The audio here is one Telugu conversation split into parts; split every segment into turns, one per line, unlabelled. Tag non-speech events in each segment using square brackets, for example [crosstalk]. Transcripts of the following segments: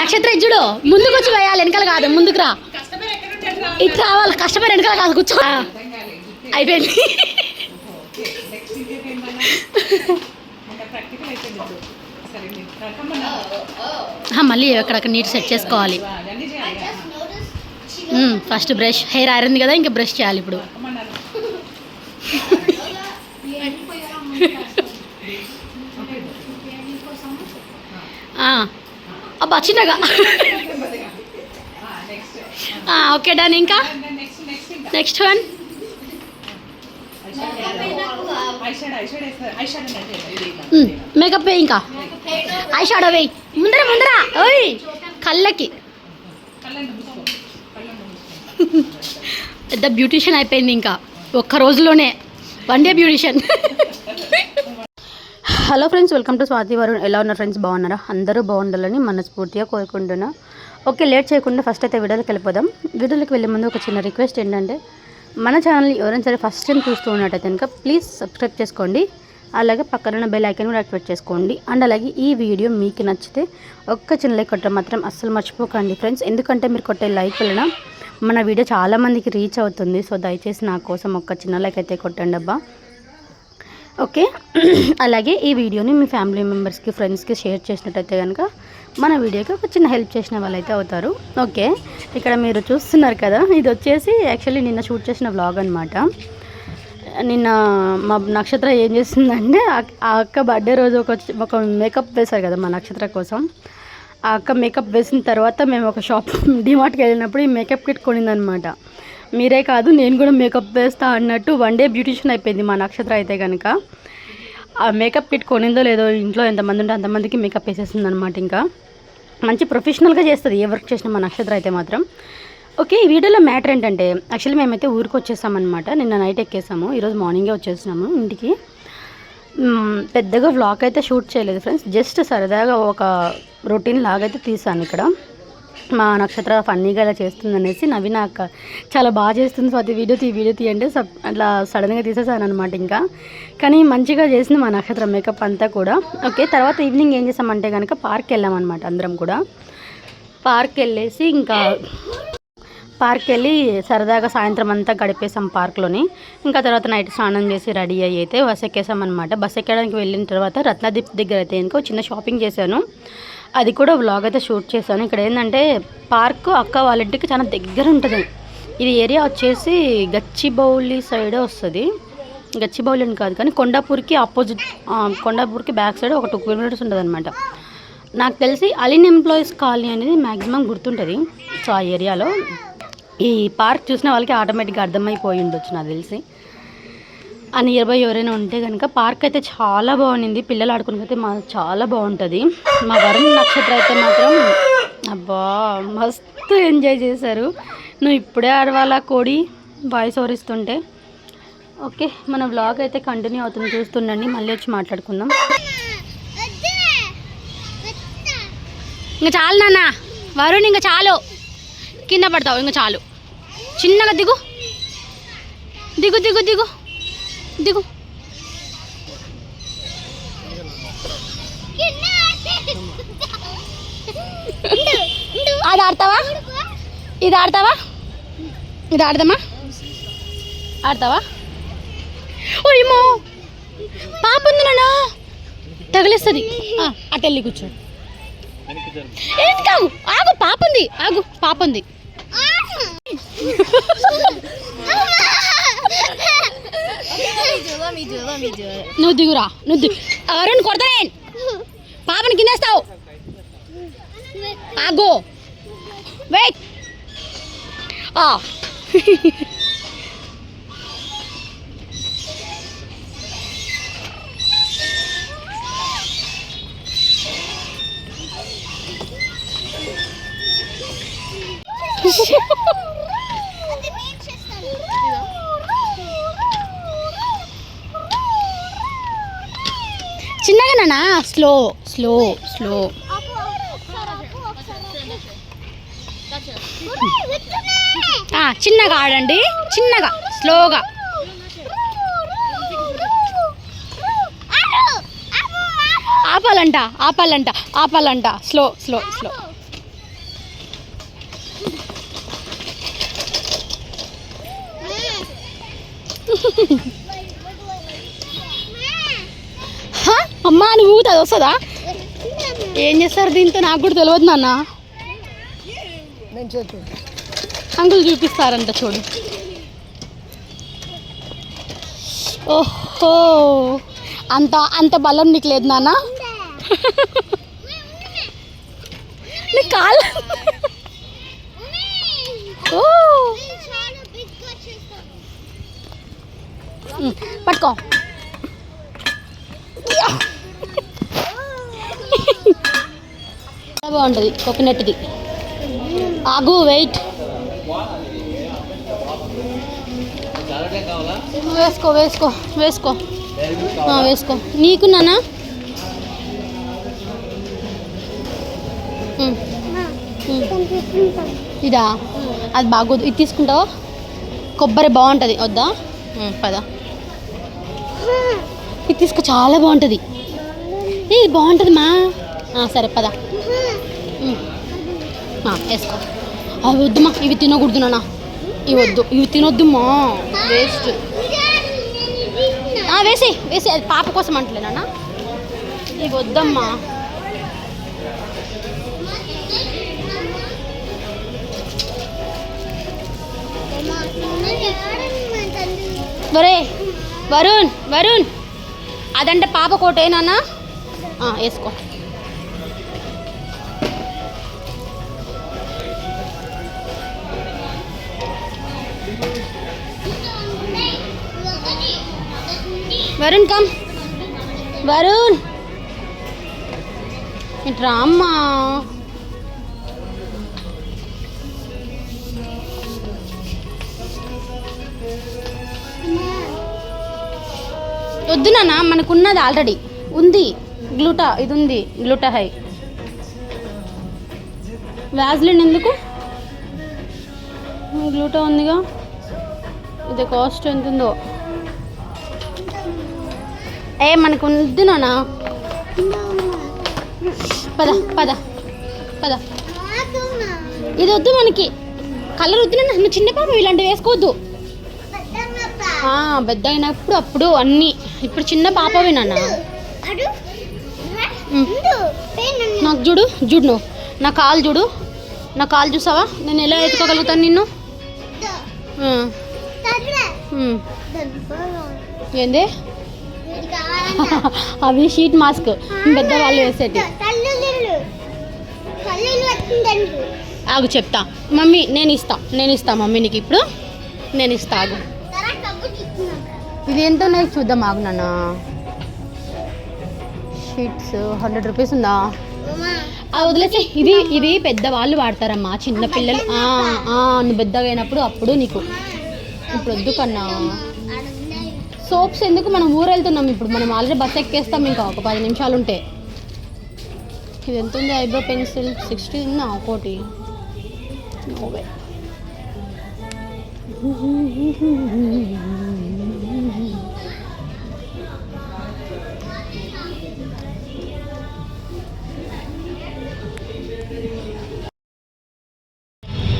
నక్షత్ర ఇచ్చుడు ముందుకు వచ్చి వేయాలి వెనకాల కాదు ముందుకు రా. ఇటు రావాలి కష్టపడి వెనకాల కాదు కూర్చో. అయిపోయింది. మళ్ళీ అక్కడక్కడ నీట్ సెట్ చేసుకోవాలి. ఫస్ట్ బ్రష్ హెయిర్ ఆరింది కదా ఇంకా బ్రష్ చేయాలి ఇప్పుడు. అబ్బా చిన్నగా. ఓకే డన్ ఇంకా? నెక్స్ట్ వన్ మేకప్ వేయి ఇంకా. ఐ షాడో వేయి. ముందర ముందర. ఓయ్ కళ్ళకి. పెద్ద బ్యూటిషియన్ అయిపోయింది ఇంకా. ఒక్క రోజులోనే. One day beautician hello friends welcome to Swathi Varun ఎలా ఉన్నారు ఫ్రెండ్స్ బాగున్నారా? అందరూ బాగుండాలని మనస్ఫూర్తిగా కోరుకుంటున్నా. ఓకే లేట్ చేయకుండా ఫస్ట్ అయితే వీడియోలోకి వెళ్ళిపోదాం. వీడియోలోకి వెళ్ళే ముందు ఒక చిన్న రిక్వెస్ట్ ఏంటంటే మన ఛానల్ ఎవరైనా సరే ఫస్ట్ టైం చూస్తూ ఉన్నట్టయితే కనుక ప్లీజ్ సబ్స్క్రైబ్ చేసుకోండి. అలాగే పక్కన ఉన్న బెల్ ఐకాన్ కూడా యాక్టివేట్ చేసుకోండి. అండ్ అలాగే ఈ వీడియో మీకు నచ్చితే ఒక్క చిన్న లైక్ కొట్టడం మాత్రం అస్సలు మర్చిపోకండి ఫ్రెండ్స్ ఎందుకంటే మీరు కొట్టే లైక్ వలన మన వీడియో చాలామందికి రీచ్ అవుతుంది. సో దయచేసి నా కోసం ఒక్క చిన్న లైక్ అయితే కొట్టండి అబ్బా. ఓకే [clears throat] అలాగే ఈ వీడియోని మీ ఫ్యామిలీ మెంబర్స్కి ఫ్రెండ్స్కి షేర్ చేసినట్టయితే కనుక మన వీడియోకి ఒక చిన్న హెల్ప్ చేసిన వాళ్ళైతే అవుతారు. ఓకే ఇక్కడ మీరు చూస్తున్నారు కదా ఇది వచ్చేసి యాక్చువల్లీ నిన్న షూట్ చేసిన వ్లాగ్ అనమాట నిన్న మా నక్షత్ర ఏం చేస్తుందంటే ఆ- ఆ అక్క బర్త్డే రోజు ఒక ఒక మేకప్ వేశారు కదా మా నక్షత్ర కోసం. ఆ అక్క మేకప్ వేసిన తర్వాత మేము ఒక షాప్ డిమార్ట్కి వెళ్ళినప్పుడు ఈ మేకప్ కిట్ కొనిందనమాట మీరే కాదు నేను కూడా మేకప్ వేస్తా అన్నట్టు వన్ డే బ్యూటిషియన్ అయిపోయింది మా నక్షత్ర అయితే కనుక ఆ మేకప్ కిట్ కొనిందో లేదో ఇంట్లో ఎంతమంది ఉంటే అంతమందికి మేకప్ వేసేసింది అనమాట ఇంకా. మంచి ప్రొఫెషనల్గా చేస్తుంది ఏ వర్క్ చేసిన మా నక్షత్ర అయితే మాత్రం. ఓకే ఈ వీడియోలో మ్యాటర్ ఏంటంటే యాక్చువల్లీ మేమైతే ఊరికి వచ్చేసామన్నమాట నిన్న నైట్ ఎక్కేసాము ఈరోజు మార్నింగే వచ్చేసినాము ఇంటికి. పెద్దగా వ్లాగ్ అయితే షూట్ చేయలేదు ఫ్రెండ్స్ జస్ట్ సరదాగా ఒక రొటీన్ లాగైతే తీసాను ఇక్కడ. మా నక్షత్ర ఫన్నీగా ఇలా చేస్తుంది అనేసి నవీన అక్క చాలా బాగా చేస్తుంది ప్రతి వీడియో తీ వీడియో తీయండి సప్ అట్లా సడన్గా తీసేసాను అనమాట ఇంకా. కానీ మంచిగా చేసింది మా నక్షత్ర మేకప్ అంతా కూడా. ఓకే తర్వాత ఈవినింగ్ ఏం చేసామంటే కనుక పార్క్ వెళ్ళామన్నమాట అందరం కూడా. పార్క్ వెళ్ళేసి ఇంకా పార్క్ వెళ్ళి సరదాగా సాయంత్రం అంతా గడిపేసాం పార్క్లోని. ఇంకా తర్వాత నైట్ స్నానం చేసి రెడీ అయ్యి అయితే బస్ ఎక్కేసాం అనమాట బస్ ఎక్కడానికి వెళ్ళిన తర్వాత రత్నదీప్ దగ్గర అయితే ఇంకో చిన్న షాపింగ్ చేశాను. అది కూడా వ్లాగ్ అయితే షూట్ చేశాను. ఇక్కడ ఏంటంటే పార్క్ అక్క వాళ్ళ ఇంటికి చాలా దగ్గర ఉంటుంది. ఇది ఏరియా వచ్చేసి గచ్చిబౌలి సైడే వస్తుంది. గచ్చిబౌలి అని కాదు కానీ కొండాపూర్కి ఆపోజిట్ కొండాపూర్కి బ్యాక్ సైడ్ ఒక టూ కిలోమీటర్స్ ఉంటుంది అనమాట నాకు తెలిసి అలిన్ ఎంప్లాయీస్ కాలనీ అనేది మ్యాక్సిమం గుర్తుంటుంది. సో ఆ ఏరియాలో ఈ పార్క్ చూసిన వాళ్ళకి ఆటోమేటిక్గా అర్థమైపోయి ఉండొచ్చు నాకు తెలిసి. ఆ నియర్ బై ఎవరైనా ఉంటే కనుక పార్క్ అయితే చాలా బాగుంది పిల్లలు ఆడుకునికైతే మా చాలా బాగుంటుంది. మా వరుణ్ నక్షత్ర అయితే మాత్రం అబ్బా మస్తు ఎంజాయ్ చేశారు. నువ్వు ఇప్పుడే ఆడవాలా కోడి వాయిస్ ఓవర్ ఇస్తుంటే. ఓకే మన వ్లాగ్ అయితే కంటిన్యూ అవుతుంది. చూస్తుండండి మళ్ళీ వచ్చి మాట్లాడుకుందాం. ఇంకా చాలు నాన్న. వరుణ్ ఇంకా చాలు. కింద పడతావు ఇంకా చాలు. చిన్నగా దిగు. దిగు దిగు దిగు. దిగు. అది ఆడతావా? ఇది ఆడతావా? ఇది ఆడదామా? ఆడతావా? ఓయమ్మో పాప ఉంది నాన్న. తగిలిస్తుంది. అటు వెళ్ళి కూర్చో. ఏంటి కాగు ఆగు పాప ఉంది. ఆగు పాప ఉంది. నువ్వు దిగురా నువ్వు దిగు అరుణ్ కొడతా పాపని కిందేస్తావు ఆగో. వెయిట్ ఆ. [laughs] అట్లానా స్లో స్లో స్లో. చిన్నగా ఆడండి. చిన్నగా స్లోగా. ఆపాలంట ఆపాలంట ఆపాలంట. Slow slow slow. [laughs] [laughs] అమ్మా నువ్వు ఊత అది వస్తుందా? ఏం చేస్తారు దీంతో? నాకు కూడా తెలియదు నాన్న. అంకుల్ చూపిస్తారంట చూడు. ఓహో అంత అంత బలం నీకు లేదు నాన్న. నీ కాలు ఓ. పట్టుకో. చాలా బాగుంటుంది కోకోనట్ది ఆగు వెయిట్ వేసుకో వేసుకో వేసుకో. వేసుకో. నీకు నానా? ఇదా? అది బాగోదు. ఇది తీసుకుంటావా? కొబ్బరి బాగుంటుంది. వద్దా? పదా. ఇది తీసుకో చాలా బాగుంటుంది. ఏ, ఇది బాగుంటుంది మా. సరే పదా. వేసుకో అవి వద్దుమా ఇవి తినకూడదు నాన్న. ఇవి వద్దు ఇవి తినొద్దుమా. వేస్ట్ వేసి వేసి అది పాప కోసం అంటలేనా ఇవి వద్దమ్మా. వరే వరుణ్ వరుణ్. అదంటే పాప కోటేనా వేసుకో. వరుణ్ కమ్. వరుణ్. ఇట్రా అమ్మా వద్దు నాన్న మనకున్నది ఆల్రెడీ ఉంది. గ్లూటా ఇది ఉంది. గ్లూటా హై. వ్యాజ్లిన్ ఎందుకు? గ్లూటా ఉందిగా. ఇది కాస్ట్ ఎంత ఉందో ఏ మనకు వద్దు నాన్న. పద పద పద. ఇది వద్దు మనకి. కలర్ వద్దు నాన్న. నువ్వు చిన్న పాప ఇలాంటివి వేసుకోవద్దు. పెద్ద అయినప్పుడు అప్పుడు అన్నీ. ఇప్పుడు చిన్న పాపవి నాన్న. ఉమ్. నాకు చూడు చూడు నువ్వు. నా కాలు చూడు. నా కాలు చూసావా? నేను ఎలా ఎత్తుకోగలుగుతాను నిన్ను. ఏంది? అవి షీట్ మాస్క్ పెద్దవాళ్ళు వేసేటి ఆగు చెప్తా. మమ్మీ నేను ఇస్తా. నేను ఇస్తా మమ్మీ నీకు ఇప్పుడు. నేను ఇస్తా ఆగు. ఇది ఎంత ఉన్నాయి చూద్దాం ఆగు నాన్న. షీట్స్ హండ్రెడ్ రూపీస్ ఉందా? అది వదిలేసి. ఇది ఇది పెద్దవాళ్ళు వాడతారమ్మా చిన్న పిల్లలు. ఆ, ఆ, నువ్వు పెద్దగా అయినప్పుడు అప్పుడు నీకు. ఇప్పుడు వద్దు కన్నా. సోప్స్ ఎందుకు మనం ఊరు వెళ్తున్నాం ఇప్పుడు మనం ఆల్రెడీ బస్ ఎక్కేస్తాం ఇంకా ఒక పది నిమిషాలు ఉంటే ఇది ఎంత ఉంది ఐబ్రో పెన్సిల్? సిక్స్టీ ఉందా? ఒకటి. నోవే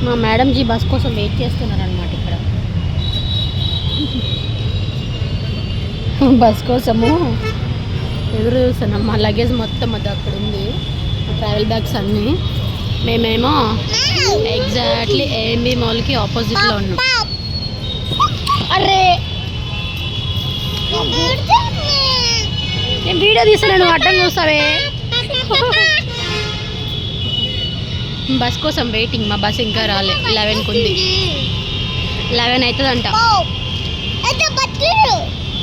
మా మేడం జీ బస్ కోసం వెయిట్ చేస్తున్నారనమాట ఇక్కడ. బస్ కోసము ఎదురు చూస్తున్నాం. మా లగేజ్ మొత్తం అది అక్కడ ఉంది. ట్రావెల్ బ్యాగ్స్ అన్నీ. మేమేమో ఎగ్జాక్ట్లీ ఏఎంబి మాల్కి ఆపోజిట్లో ఉన్నాం. అరే నేను వీడియో తీసాను నువ్వు అడ్డం చూస్తావే. బస్ కోసం వెయిటింగ్ మా బస్ ఇంకా రాలే. లెవెన్కి ఉంది లెవెన్ అవుతుందంట.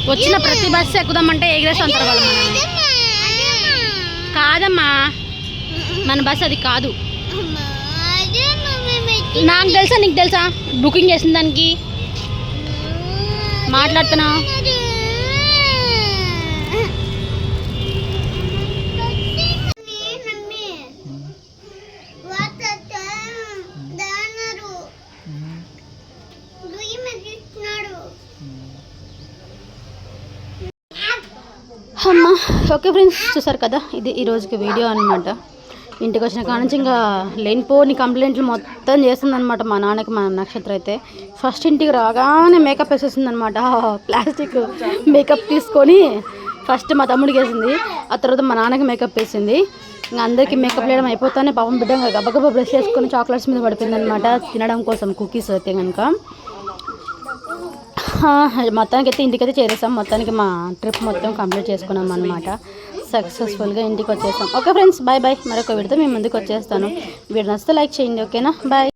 వచ్చిన ప్రతి బస్సు ఎక్కుదామంటే ఎగిరేసి అంటారు వాళ్ళు? కాదమ్మా. మన బస్ అది కాదు. నాకు తెలుసా నీకు తెలుసా? బుకింగ్ చేసిన దానికి. మాట్లాడుతున్నా అమ్మ ఓకే ఫ్రెండ్స్ చూసారు కదా? ఇది ఈరోజుకి వీడియో అనమాట ఇంటికి వచ్చిన కాడ నుంచి ఇంకా లేనిపోని కంప్లైంట్లు మొత్తం చేస్తుందనమాట మా నాన్నకి మా నక్షత్ర అయితే. ఫస్ట్ ఇంటికి రాగానే మేకప్ వేసేసిందనమాట ప్లాస్టిక్ మేకప్ తీసుకొని ఫస్ట్ మా తమ్ముడికి వేసింది. ఆ తర్వాత మా నాన్నకి మేకప్ వేసింది. ఇంకా అందరికీ మేకప్ వేయడం అయిపోతానే పాపం బిడ్డ గబగబ బ్రష్ చేసుకొని చాక్లెట్స్ మీద పడిపోయింది అనమాట తినడం కోసం కుకీస్ అయితే కనుక మొత్తానికి అయితే ఇంటికైతే చేరేసాం. మొత్తానికి మా ట్రిప్ మొత్తం కంప్లీట్ చేసుకున్నాం అనమాట సక్సెస్ఫుల్గా ఇంటికి వచ్చేసాం. Okay friends bye bye. మరొక వీడితో మేము ముందుకు వచ్చేస్తాను. వీడియో నచ్చితే లైక్ చేయండి ఓకేనా? బాయ్.